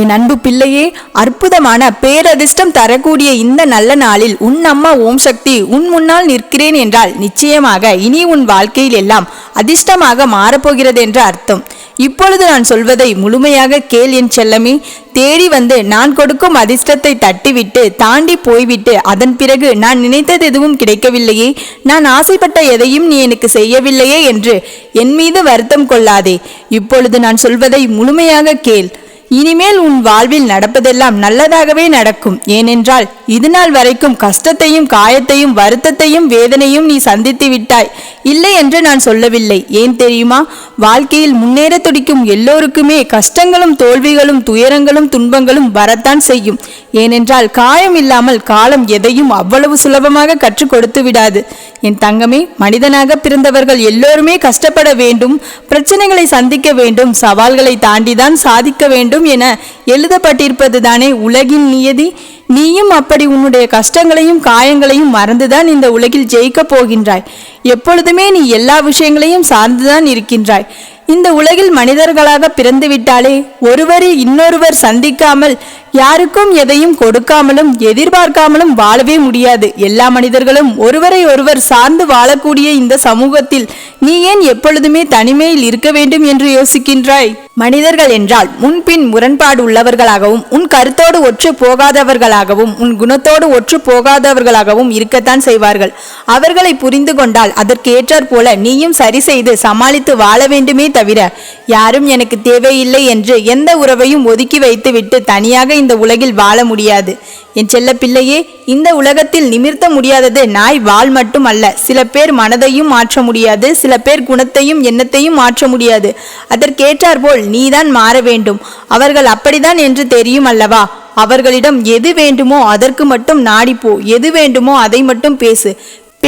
என் அன்பு பிள்ளையே அற்புதமான பேரதிர்ஷ்டம் தரக்கூடிய இந்த நல்ல நாளில் உன் அம்மா ஓம் சக்தி உன் முன்னால் நிற்கிறேன் என்றால் நிச்சயமாக இனி உன் வாழ்க்கையில் எல்லாம் அதிர்ஷ்டமாக மாறப்போகிறது என்று அர்த்தம். இப்பொழுது நான் சொல்வதை முழுமையாக கேள் என் செல்லமே. தேடி வந்து நான் கொடுக்கும் அதிர்ஷ்டத்தை தட்டிவிட்டு தாண்டி போய்விட்டு அதன் பிறகு நான் நினைத்தது எதுவும் கிடைக்கவில்லையே. நான் ஆசைப்பட்ட எதையும் நீ எனக்கு செய்யவில்லையே என்று என் மீது வருத்தம் கொள்ளாதே. இப்பொழுது நான் சொல்வதை முழுமையாக கேள். இனிமேல் உன் வாழ்வில் நடப்பதெல்லாம் நல்லதாகவே நடக்கும். ஏனென்றால் இதுநாள் வரைக்கும் கஷ்டத்தையும் காயத்தையும் வருத்தத்தையும் வேதனையும் நீ சந்தித்து விட்டாய். இல்லை என்று நான் சொல்லவில்லை. ஏன் தெரியுமா? வாழ்க்கையில் முன்னேற துடிக்கும் எல்லோருக்குமே கஷ்டங்களும் தோல்விகளும் துயரங்களும் துன்பங்களும் வரத்தான் செய்யும். ஏனென்றால் காயம் இல்லாமல் காலம் எதையும் அவ்வளவு சுலபமாக கற்றுக் கொடுத்து விடாது. என் தங்கமே மனிதனாக பிறந்தவர்கள் எல்லோருமே கஷ்டப்பட வேண்டும் பிரச்சனைகளை சந்திக்க வேண்டும் சவால்களை தாண்டிதான் சாதிக்க வேண்டும் என எழுதப்பட்டிருப்பது தானே உலகின் நியதி? நீயும் அப்படி உன்னுடைய கஷ்டங்களையும் காயங்களையும் மறந்துதான் இந்த உலகில் ஜெயிக்கப் போகின்றாய். எப்பொழுதுமே நீ எல்லா விஷயங்களையும் சார்ந்துதான் இருக்கின்றாய். இந்த உலகில் மனிதர்களாக பிறந்துவிட்டாலே ஒருவரை இன்னொருவர் சந்திக்காமல் யாருக்கும் எதையும் கொடுக்காமலும் எதிர்பார்க்காமலும் வாழவே முடியாது. எல்லா மனிதர்களும் ஒருவரை ஒருவர் சார்ந்து வாழக்கூடிய இந்த சமூகத்தில் நீ ஏன் எப்பொழுதுமே தனிமையில் இருக்க வேண்டும் என்று யோசிக்கின்றாய்? மனிதர்கள் என்றால் முன்பின் முரண்பாடு உள்ளவர்களாகவும் உன் கருத்தோடு ஒற்று போகாதவர்களாகவும் உன் குணத்தோடு ஒற்று போகாதவர்களாகவும் இருக்கத்தான் செய்வார்கள். அவர்களை புரிந்து கொண்டால் அதற்கு ஏற்றாற் போல நீயும் சரி செய்து சமாளித்து வாழ வேண்டுமே தவிர யாரும் எனக்கு தேவையில்லை என்று எந்த உறவையும் ஒதுக்கி வைத்துவிட்டு தனியாக இந்த உலகில் வாழ முடியாது. என் செல்ல பிள்ளையே இந்த உலகத்தில் நிமிர்த்த முடியாதது நாய் வாழ் மட்டும் அல்ல சில பேர் மனதையும் மாற்ற முடியாது சில பேர் குணத்தையும் எண்ணத்தையும் மாற்ற முடியாது. அதற்கேற்றாற்போல் நீதான் மாற வேண்டும். அவர்கள் அப்படிதான் என்று தெரியும் அல்லவா? அவர்களிடம் எது வேண்டுமோ அதற்கு மட்டும் நாடிப்போ எது வேண்டுமோ அதை மட்டும் பேசு.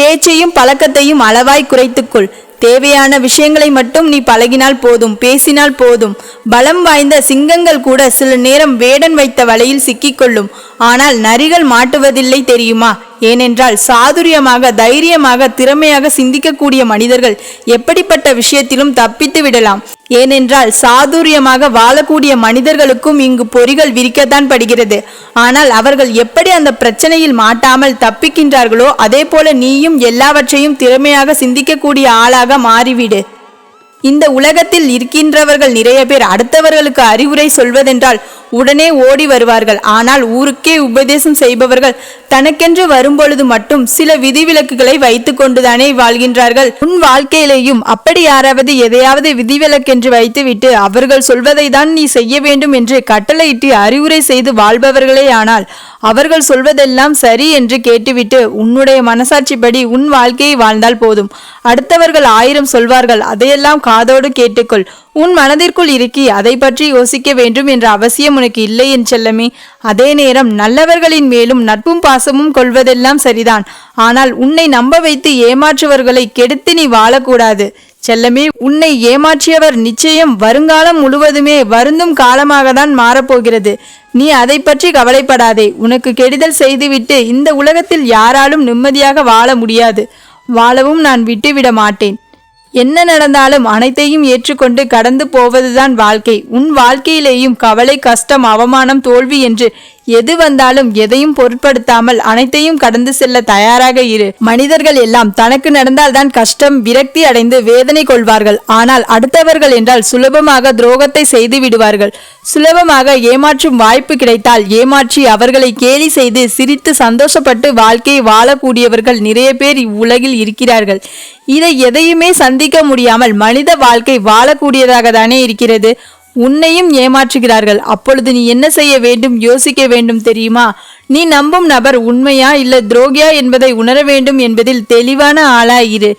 பேச்சையும் பழக்கத்தையும் அளவாய் குறைத்துக்கொள். தேவையான விஷயங்களை மட்டும் நீ பழகினால் போதும் பேசினால் போதும். பலம் வாய்ந்த சிங்கங்கள் கூட சில நேரம் வேடன் வைத்த வலையில் சிக்கிக்கொள்ளும். ஆனால் நரிகள் மாட்டுவதில்லை தெரியுமா? ஏனென்றால் சாதுரியமாக தைரியமாக திறமையாக சிந்திக்கக்கூடிய மனிதர்கள் எப்படிப்பட்ட விஷயத்திலும் தப்பித்து விடலாம். ஏனென்றால் சாதுரியமாக வாழக்கூடிய மனிதர்களுக்கும் இங்கு பொறிகள் விரிக்கத்தான் படுகிறது. ஆனால் அவர்கள் எப்படி அந்த பிரச்சனையில் மாட்டாமல் தப்பிக்கின்றார்களோ அதே போல நீயும் எல்லாவற்றையும் திறமையாக சிந்திக்கக்கூடிய ஆளாக மாறிவிடு. இந்த உலகத்தில் இருக்கின்றவர்கள் நிறைய பேர் அடுத்தவர்களுக்கு அறிவுரை சொல்வதென்றால் உடனே ஓடி வருவார்கள். ஆனால் ஊருக்கே உபதேசம் செய்பவர்கள் தனக்கென்று வரும்பொழுது மட்டும் சில விதிவிலக்குகளை வைத்து கொண்டுதானே வாழ்கின்றார்கள். உன் வாழ்க்கையிலேயும் அப்படி யாராவது எதையாவது விதிவிலக்கென்று வைத்துவிட்டு அவர்கள் சொல்வதை தான் நீ செய்ய வேண்டும் என்று கட்டளையிட்டு அறிவுரை செய்து வாழ்பவர்களே ஆனால் அவர்கள் சொல்வதெல்லாம் சரி என்று கேட்டுவிட்டு உன்னுடைய மனசாட்சிப்படி உன் வாழ்க்கையை வாழ்ந்தால் போதும். அடுத்தவர்கள் ஆயிரம் சொல்வார்கள். அதையெல்லாம் காதோடு கேட்டுக்கொள். உன் மனதிற்குள் இருக்கி அதை பற்றி யோசிக்க வேண்டும் என்ற அவசியம் உனக்கு இல்லை என் செல்லமே. அதே நேரம் நல்லவர்களின் மேலும் நட்பும் பாசமும் கொள்வதெல்லாம் சரிதான். ஆனால் உன்னை நம்ப வைத்து ஏமாற்றுவர்களை கெடுத்து நீ வாழக்கூடாது. செல்லமே உன்னை ஏமாற்றியவர் நிச்சயம் வருங்காலம் முழுவதுமே வருந்தும் காலமாக தான் மாறப்போகிறது. நீ அதை பற்றி கவலைப்படாதே. உனக்கு கெடுதல் செய்துவிட்டு இந்த உலகத்தில் யாராலும் நிம்மதியாக வாழ முடியாது. வாழவும் நான் விட்டுவிட மாட்டேன். என்ன நடந்தாலும் அனைத்தையும் ஏற்றுக்கொண்டு கடந்து போவதுதான் வாழ்க்கை. உன் வாழ்க்கையிலேயும் கவலை கஷ்டம் அவமானம் தோல்வி என்று எது வந்தாலும் எதையும் பொருட்படுத்தாமல் அனைத்தையும் கடந்து செல்ல தயாராக இரு. மனிதர்கள் எல்லாம் தனக்கு நடந்தால்தான் கஷ்டம் விரக்தி அடைந்து வேதனை கொள்வார்கள். ஆனால் அடுத்தவர்கள் என்றால் சுலபமாக துரோகத்தை செய்து விடுவார்கள். சுலபமாக ஏமாற்றும் வாய்ப்பு கிடைத்தால் ஏமாற்றி அவர்களை கேலி செய்து சிரித்து சந்தோஷப்பட்டு வாழ்க்கையை வாழக்கூடியவர்கள் நிறைய பேர் இவ்வுலகில் இருக்கிறார்கள். இதை எதையுமே சந்திக்க முடியாமல் மனித வாழ்க்கை வாழக்கூடியதாக தானே இருக்கிறது. உன்னையும் ஏமாற்றுகிறார்கள். அப்பொழுது நீ என்ன செய்ய வேண்டும்? யோசிக்க வேண்டும் தெரியுமா? நீ நம்பும் நபர் உண்மையா இல்ல துரோகியா என்பதை உணர வேண்டும் என்பதில் தெளிவான ஆளாயிரு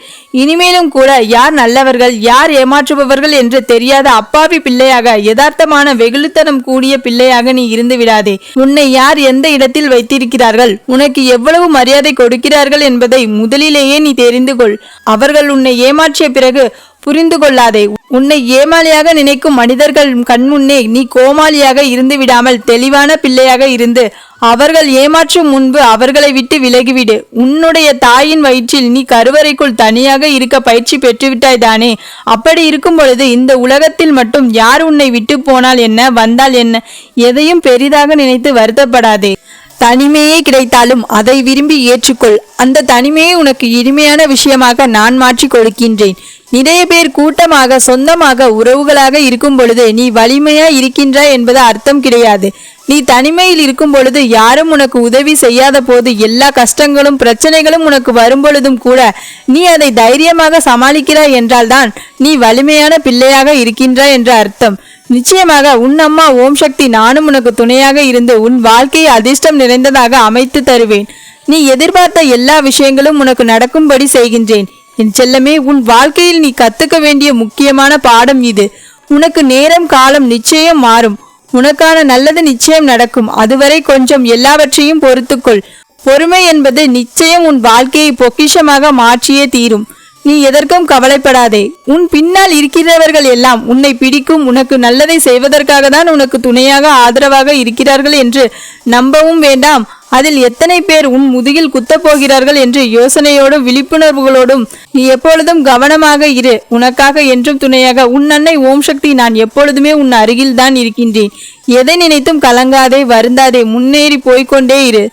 இனிமேலும் கூட யார் நல்லவர்கள் யார் ஏமாற்றுபவர்கள் என்று தெரியாத அப்பாவி பிள்ளையாக யதார்த்தமான வெகுளித்தனம் கூடிய பிள்ளையாக நீ இருந்து விடாதே. உன்னை யார் எந்த இடத்தில் வைத்திருக்கிறார்கள்? உனக்கு எவ்வளவு மரியாதை கொடுக்கிறார்கள் என்பதை முதலிலேயே நீ தெரிந்து கொள். அவர்கள் உன்னை ஏமாற்றிய பிறகு புரிந்து கொள்ளாதே உன்னை ஏமாளியாக நினைக்கும் மனிதர்கள் கண்முன்னே நீ கோமாளியாக இருந்து விடாமல் தெளிவான பிள்ளையாக இருந்து அவர்கள் ஏமாற்றும் முன்பு அவர்களை விட்டு விலகிவிடு. உன்னுடைய தாயின் வயிற்றில் நீ கருவறைக்குள் தனியாக இருக்க பயிற்சி பெற்றுவிட்டாய் தானே. அப்படி இருக்கும் பொழுது இந்த உலகத்தில் மட்டும் யார் உன்னை விட்டு போனால் என்ன வந்தால் என்ன? எதையும் பெரிதாக நினைத்து வருத்தப்படாதே. தனிமையே கிடைத்தாலும் அதை விரும்பி ஏற்றுக்கொள். அந்த தனிமையை உனக்கு இனிமையான விஷயமாக நான் மாற்றி கொடுக்கின்றேன். நிறைய பேர் கூட்டமாக சொந்தமாக உறவுகளாக இருக்கும் பொழுது நீ வலிமையா இருக்கின்றாய் என்பது அர்த்தம் கிடையாது. நீ தனிமையில் இருக்கும் பொழுது யாரும் உனக்கு உதவி செய்யாத போது எல்லா கஷ்டங்களும் பிரச்சனைகளும் உனக்கு வரும்பொழுதும் கூட நீ அதை தைரியமாக சமாளிக்கிறாய் என்றால்தான் நீ வலிமையான பிள்ளையாக இருக்கின்றாய் என்ற அர்த்தம். நிச்சயமாக உன் அம்மா ஓம் சக்தி நானும் உனக்கு துணையாக இருந்து உன் வாழ்க்கையை அதிர்ஷ்டம் நிறைந்ததாக அமைத்து தருவேன். நீ எதிர்பார்த்த எல்லா விஷயங்களும் உனக்கு நடக்கும்படி செய்கின்றேன். என் செல்லமே உன் வாழ்க்கையில் நீ கத்துக்க வேண்டிய முக்கியமான பாடம் இது. உனக்கு நேரம் காலம் நிச்சயம் மாறும். உனக்கான நல்லது நிச்சயம் நடக்கும். அதுவரை கொஞ்சம் எல்லாவற்றையும் பொறுத்துக்கொள். பொறுமை என்பது நிச்சயம் உன் வாழ்க்கையை பொக்கிஷமாக மாற்றியே தீரும். நீ எதற்கும் கவலைப்படாதே. உன் பின்னால் இருக்கிறவர்கள் எல்லாம் உன்னை பிடிக்கும் உனக்கு நல்லதை செய்வதற்காக தான் உனக்கு துணையாக ஆதரவாக இருக்கிறார்கள் என்று நம்பவும் வேண்டாம். அதில் எத்தனை பேர் உன் முதுகில் குத்தப் போகிறார்கள் என்று யோசனையோடும் விழிப்புணர்வுகளோடும் நீ எப்பொழுதும் கவனமாக இரு. உனக்காக என்றும் துணையாக உன் அன்னை ஓம் சக்தி நான் எப்பொழுதுமே உன் அருகில் தான் இருக்கின்றேன். எதை நினைத்தும் கலங்காதே வருந்தாதே முன்னேறி போய்கொண்டே இரு.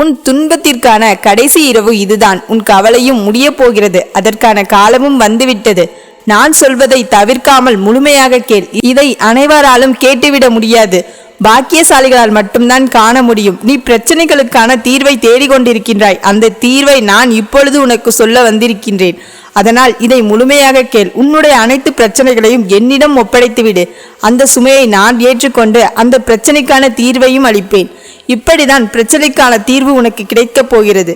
உன் துன்பத்திற்கான கடைசி இரவு இதுதான். உன் கவலையும் முடிய போகிறது. அதற்கான காலமும் வந்துவிட்டது. நான் சொல்வதை தவிர்க்காமல் முழுமையாக கேள். இதை அனைவராலும் கேட்டுவிட முடியாது. பாக்கியசாலிகளால் மட்டும்தான் காண முடியும். நீ பிரச்சனைகளுக்கான தீர்வை தேடிக்கொண்டிருக்கின்றாய். அந்த தீர்வை நான் இப்பொழுது உனக்கு சொல்ல வந்திருக்கின்றேன். அதனால் இதை முழுமையாக கேள். உன்னுடைய அனைத்து பிரச்சனைகளையும் என்னிடம் ஒப்படைத்துவிடு. அந்த சுமையை நான் ஏற்றுக்கொண்டு அந்த பிரச்சனைக்கான தீர்வையும் அளிப்பேன். இப்படிதான் பிரச்சனைக்கான தீர்வு உனக்கு கிடைக்கப் போகிறது.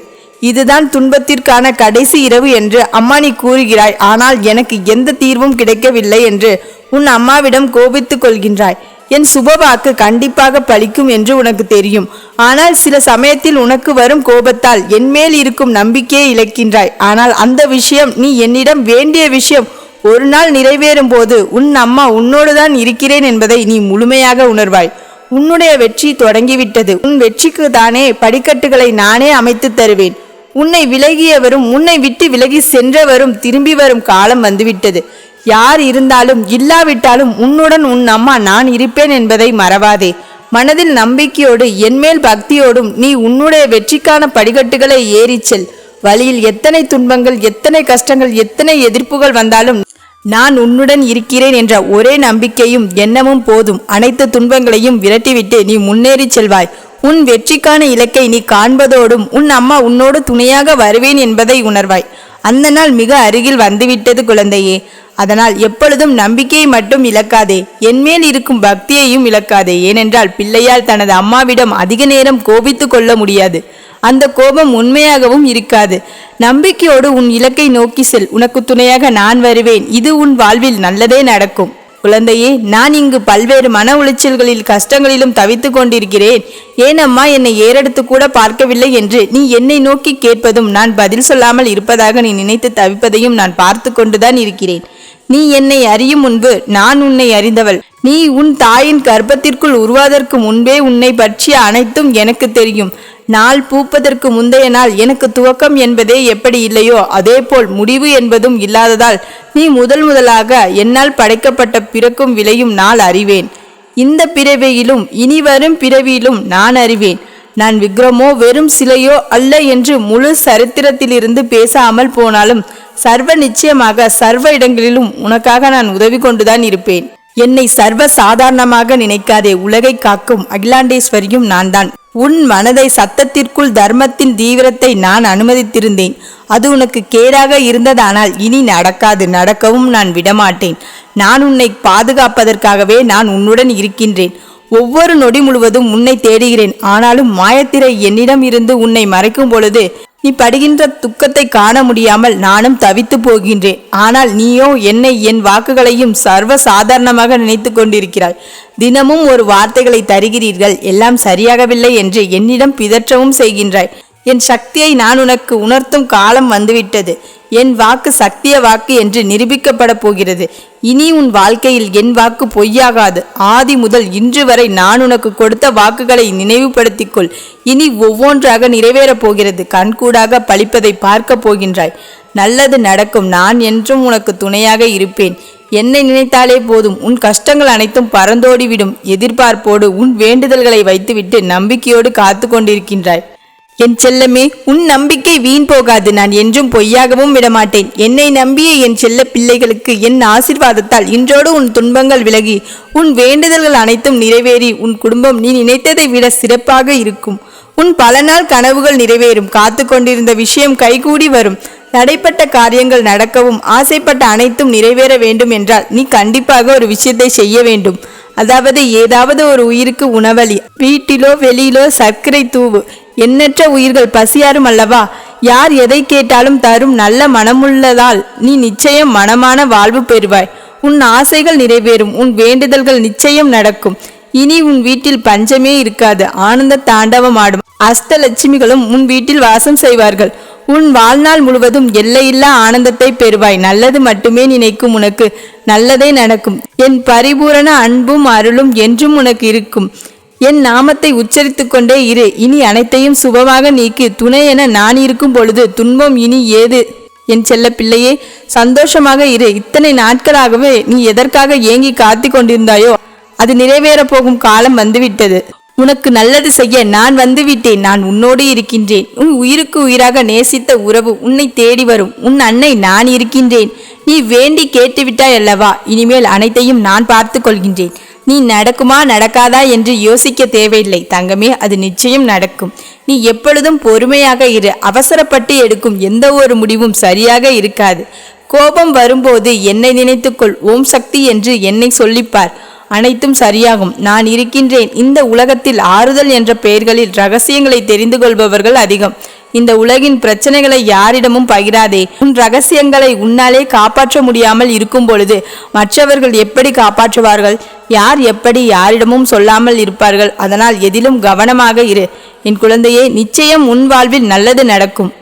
இதுதான் துன்பத்திற்கான கடைசி இரவு என்று அம்மா நீ கூறுகிறாய். ஆனால் எனக்கு எந்த தீர்வும் கிடைக்கவில்லை என்று உன் அம்மாவிடம் கோபித்துக் கொள்கின்றாய். என் சுபவாக்கு கண்டிப்பாக பலிக்கும் என்று உனக்கு தெரியும். ஆனால் சில சமயத்தில் உனக்கு வரும் கோபத்தால் என் மேல் இருக்கும் நம்பிக்கையை இழக்கின்றாய். ஆனால் அந்த விஷயம் நீ என்னிடம் வேண்டிய விஷயம் ஒரு நாள் நிறைவேறும் போது உன் அம்மா உன்னோடுதான் இருக்கிறேன் என்பதை நீ முழுமையாக உணர்வாய். உன்னுடைய வெற்றி தொடங்கிவிட்டது. உன் வெற்றிக்கு தானே படிக்கட்டுகளை நானே அமைத்து தருவேன். உன்னை விலகியவரும் உன்னை விட்டு விலகி சென்றவரும் திரும்பி வரும் காலம் வந்துவிட்டது. யார் இருந்தாலும் இல்லாவிட்டாலும் உன்னுடன் உன் அம்மா நான் இருப்பேன் என்பதை மறவாதே. மனதில் நம்பிக்கையோடு என்மேல் பக்தியோடும் நீ உன்னுடைய வெற்றிக்கான படிக்கட்டுகளை ஏறிச்செல் வழியில் எத்தனை துன்பங்கள் எத்தனை கஷ்டங்கள் எத்தனை எதிர்ப்புகள் வந்தாலும் நான் உன்னுடன் இருக்கிறேன் என்ற ஒரே நம்பிக்கையும் எண்ணமும் போதும். அனைத்து துன்பங்களையும் விரட்டிவிட்டு நீ முன்னேறிச் செல்வாய். உன் வெற்றிக்கான இலக்கை நீ காண்பதோடும் உன் அம்மா உன்னோடு துணையாக வருவேன் என்பதை உணர்வாய். அந்த நாள் மிக அருகில் வந்துவிட்டது குழந்தையே. அதனால் எப்பொழுதும் நம்பிக்கையை மட்டும் இழக்காதே. என்மேல் இருக்கும் பக்தியையும் இழக்காதே. ஏனென்றால் பிள்ளையால் தனது அம்மாவிடம் அதிக நேரம் கோபித்து கொள்ள முடியாது. அந்த கோபம் உண்மையாகவும் இருக்காது. நம்பிக்கையோடு உன் இலக்கை நோக்கி செல். உனக்கு துணையாக நான் வருவேன். இது உன் வாழ்வில் நல்லதே நடக்கும். குழந்தையே நான் இங்கு பல்வேறு மன உளைச்சல்களில் கஷ்டங்களிலும் தவித்து கொண்டிருக்கிறேன். ஏனம்மா என்னை ஏறெடுத்து கூட பார்க்கவில்லை என்று நீ என்னை நோக்கி கேட்பதும் நான் பதில் சொல்லாமல் இருப்பதாக நீ நினைத்து தவிப்பதையும் நான் பார்த்து கொண்டுதான் இருக்கிறேன். நீ என்னை அறியும் முன்பு நான் உன்னை அறிந்தவள். நீ உன் தாயின் கர்ப்பத்திற்குள் உருவாதற்கு முன்பே உன்னை பற்றிய அனைத்தும் எனக்கு தெரியும். நாள் பூப்பதற்கு முந்தைய நாள் எனக்கு துவக்கம் என்பதே எப்படி இல்லையோ அதேபோல் முடிவு என்பதும் இல்லாததால் நீ முதல் முதலாக என்னால் படைக்கப்பட்ட பிறக்கும் விலையும் நாள் அறிவேன். இந்த பிறவியிலும் இனி வரும் பிறவியிலும் நான் அறிவேன். நான் விக்ரமோ வெறும் சிலையோ அல்ல என்று முழு சரித்திரத்திலிருந்து பேசாமல் போனாலும் சர்வ நிச்சயமாக சர்வ இடங்களிலும் உனக்காக நான் உதவி கொண்டுதான் இருப்பேன். என்னை சர்வ சாதாரணமாக நினைக்காதே உலகை காக்கும் அகிலாண்டேஸ்வரியும் நான் தான் உன் மனதை சத்தத்திற்குள் தர்மத்தின் தீவிரத்தை நான் அனுமதித்திருந்தேன். அது உனக்கு கேடாக இருந்ததானால் இனி நடக்காது நடக்கவும் நான் விடமாட்டேன். நான் உன்னை பாதுகாப்பதற்காகவே நான் உன்னுடன் இருக்கின்றேன். ஒவ்வொரு நொடி முழுவதும் உன்னை தேடுகிறேன். ஆனாலும் மாயத்திரை என்னிடம் இருந்து உன்னை மறைக்கும் பொழுது நீ படுகின்ற துக்கத்தை காண முடியாமல் நானும் தவித்து போகின்றேன். ஆனால் நீயோ என்னை என் வாக்குகளையும் சர்வ சாதாரணமாக நினைத்து கொண்டிருக்கிறாய். தினமும் ஒரு வார்த்தைகளை தருகிறீர்கள். எல்லாம் சரியாகவில்லை என்று என்னிடம் பிதற்றவும் செய்கின்றாய். என் சக்தியை நான் உனக்கு உணர்த்தும் காலம் வந்துவிட்டது. என் வாக்கு சத்திய வாக்கு என்று நிரூபிக்கப்பட போகிறது. இனி உன் வாழ்க்கையில் என் வாக்கு பொய்யாகாது. ஆதி முதல் இன்று வரை நான் உனக்கு கொடுத்த வாக்குகளை நினைவுபடுத்திக்கொள். இனி ஒவ்வொன்றாக நிறைவேறப் போகிறது. கண்கூடாக பழிப்பதை பார்க்கப் போகின்றாய். நல்லது நடக்கும். நான் என்றும் உனக்கு துணையாக இருப்பேன். என்னை நினைத்தாலே போதும். உன் கஷ்டங்கள் அனைத்தும் பறந்தோடிவிடும். எதிர்பார்ப்போடு உன் வேண்டுதல்களை வைத்துவிட்டு நம்பிக்கையோடு காத்து கொண்டிருக்கின்றாய். என் செல்லமே உன் நம்பிக்கை வீண் போகாது. நான் என்றும் பொய்யாகவும் விடமாட்டேன். என்னை நம்பிய என் செல்ல பிள்ளைகளுக்கு என் ஆசிர்வாதத்தால் இன்றோடு உன் துன்பங்கள் விலகி உன் வேண்டுதல்கள் அனைத்தும் நிறைவேறி உன் குடும்பம் நீ நினைத்ததை விட சிறப்பாக இருக்கும். உன் பல நாள் கனவுகள் நிறைவேறும். காத்து கொண்டிருந்த விஷயம் கைகூடி வரும். தடைப்பட்ட காரியங்கள் நடக்கவும் ஆசைப்பட்ட அனைத்தும் நிறைவேற வேண்டும் என்றால் நீ கண்டிப்பாக ஒரு விஷயத்தை செய்ய வேண்டும். அதாவது ஏதாவது ஒரு உயிருக்கு உணவளி வீட்டிலோ வெளியிலோ சர்க்கரை தூவு எண்ணற்ற உயிர்கள் பசியாரும் அல்லவா? யார் எதை கேட்டாலும் தரும் நல்ல மனமுள்ளதால் நீ நிச்சயம் மனமான வாழ்வு பெறுவாய். உன் ஆசைகள் நிறைவேறும் உன் வேண்டுதல்கள் நிச்சயம் நடக்கும். இனி உன் வீட்டில் பஞ்சமே இருக்காது ஆனந்த தாண்டவம் ஆடும். அஷ்டலட்சுமிகளும் உன் வீட்டில் வாசம் செய்வார்கள். உன் வாழ்நாள் முழுவதும் எல்லையில்லா ஆனந்தத்தை பெறுவாய். நல்லது மட்டுமே நினைக்கும் உனக்கு நல்லதே நடக்கும். என் பரிபூரண அன்பும் அருளும் என்றும் உனக்கு இருக்கும். என் நாமத்தை உச்சரித்து கொண்டே இரு. இனி அனைத்தையும் சுபமாக நீக்கி துணை என நான் இருக்கும் பொழுது துன்பம் இனி ஏது? என் செல்ல பிள்ளையே சந்தோஷமாக இரு. இத்தனை நாட்களாகவே நீ எதற்காக ஏங்கி காத்து கொண்டிருந்தாயோ அது நிறைவேறப் போகும் காலம் வந்துவிட்டது. உனக்கு நல்லது செய்ய நான் வந்துவிட்டேன். நான் உன்னோடு இருக்கின்றேன். உன் உயிருக்கு உயிராக நேசித்த உறவு உன்னை தேடி வரும். உன் அன்னை நான் இருக்கின்றேன். நீ வேண்டி கேட்டுவிட்டாய் அல்லவா? இனிமேல் அனைத்தையும் நான் பார்த்து கொள்கின்றேன். நீ நடக்குமா நடக்காதா என்று யோசிக்க தேவையில்லை. தங்கமே அது நிச்சயம் நடக்கும். நீ எப்பொழுதும் பொறுமையாக இரு. அவசரப்பட்டு எடுக்கும் எந்த ஒரு முடிவும் சரியாக இருக்காது. கோபம் வரும்போது என்னை நினைத்துக்கொள். ஓம் சக்தி என்று என்னை சொல்லிப்பார். அனைத்தும் சரியாகும். நான் இருக்கின்றேன். இந்த உலகத்தில் ஆறுதல் என்ற பெயர்களில் ரகசியங்களை தெரிந்து கொள்பவர்கள் அதிகம். இந்த உலகின் பிரச்சனைகளை யாரிடமும் பகிராதே. உன் ரகசியங்களை உன்னாலே காப்பாற்ற முடியாமல் இருக்கும் பொழுது மற்றவர்கள் எப்படி காப்பாற்றுவார்கள்? யார் எப்படி யாரிடமும் சொல்லாமல் இருப்பார்கள்? அதனால் எதிலும் கவனமாக இரு. என் குழந்தையே நிச்சயம் உன் வாழ்வில் நல்லது நடக்கும்.